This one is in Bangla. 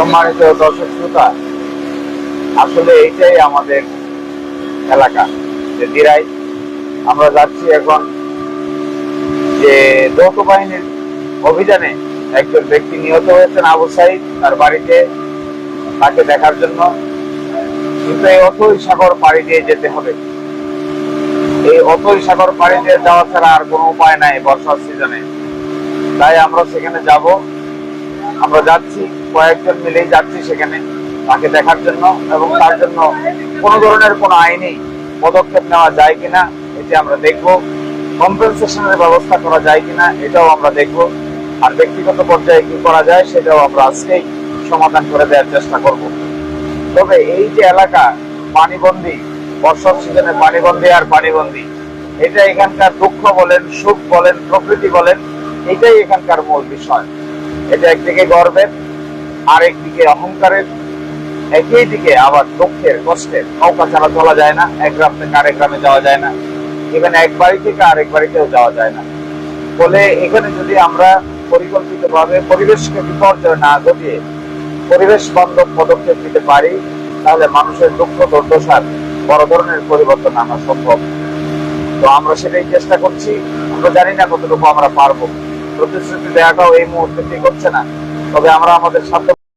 সম্মানিত দর্শক শ্রোতা, আসলে এইটাই আমাদের এলাকা, যে দিরাই। আমরা যাচ্ছি এখন যে যৌথ বাহিনীর অভিযানে একজন ব্যক্তি নিহত হয়েছেন আবু সাইদ, তার বাড়িতে, তাকে দেখার জন্য কিন্তু এই অথই সাগর পাড়ি দিয়ে যেতে হবে। এই অথই সাগর পাড়ি দিয়ে যাওয়া ছাড়া আর কোনো উপায় নাই বর্ষার সিজনে। তাই আমরা সেখানে যাব। আমরা যাচ্ছি, কয়েকজন মিলেই যাচ্ছি সেখানে তাকে দেখার জন্য এবং তার জন্য কোনো ধরনের কোনো আইনি পদক্ষেপ নেওয়া যায় কিনা, এটি আমরা দেখব। কম্পেনসেশনের ব্যবস্থা করা যায় কিনা, এটাও আমরা দেখব। আর ব্যক্তিগত পর্যায়ে কি করা যায়, সেটাও আমরা আজকেই সমাধান করে দেওয়ার চেষ্টা করব। তবে এই যে এলাকা, পানিবন্দী, বর্ষার সিজনে পানিবন্দী আর পানিবন্দী, এটা এখানকার দুঃখ বলেন, সুখ বলেন, প্রকৃতি বলেন, এটাই এখানকার মূল বিষয়। এটা একদিকে গর্বের আর একদিকে অহংকারের। একই দিকে আবার দুঃখের, কষ্টের। নৌকা ছাড়া চলা যায় না, এক গ্রাম থেকে আরেক গ্রামে যাওয়া যায় না। এখানে এক বাড়ি থেকে আরেক বাড়িতেও যাওয়া যায় না। ফলে এখানে যদি আমরা পরিকল্পিত ভাবে পরিবেশকে বিপর্যয় না ঘটিয়ে পরিবেশ বান্ধব পদক্ষেপ নিতে পারি, তাহলে মানুষের দুঃখ দুর্দশার বড় ধরনের পরিবর্তন আনা সম্ভব। তো আমরা সেটাই চেষ্টা করছি। আমরা জানি না কতটুকু আমরা পারব। প্রতিশ্রুতি দেওয়াটাও এই মুহূর্তে ঠিক হচ্ছে না। তবে আমরা আমাদের সাধ্য